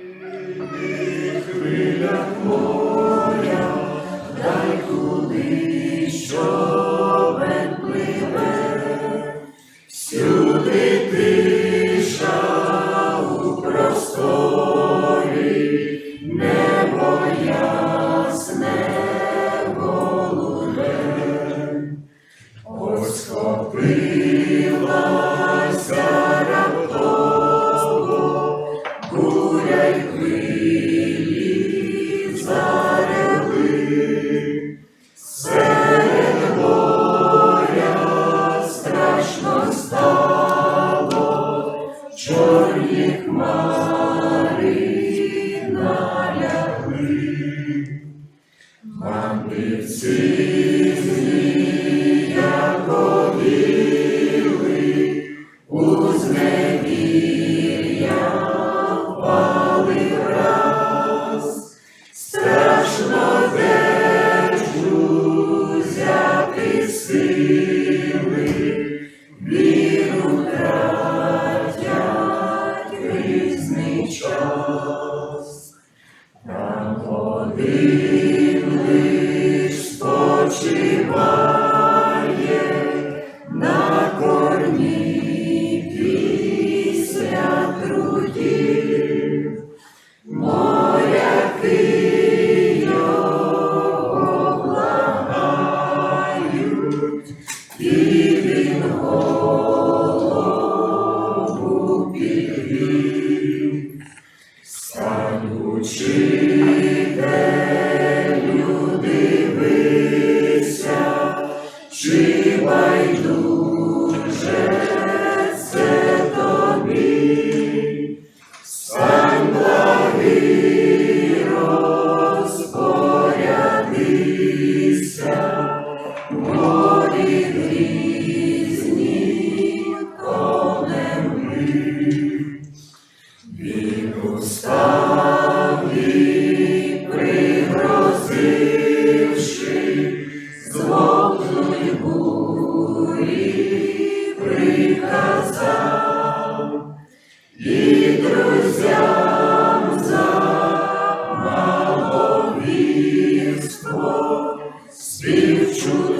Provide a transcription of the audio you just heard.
Amen. хмари налягли, мандрівці. Білий спочивай. Уставі пригрозивши злобної бурі приказав і друзям за маловірство співчуття.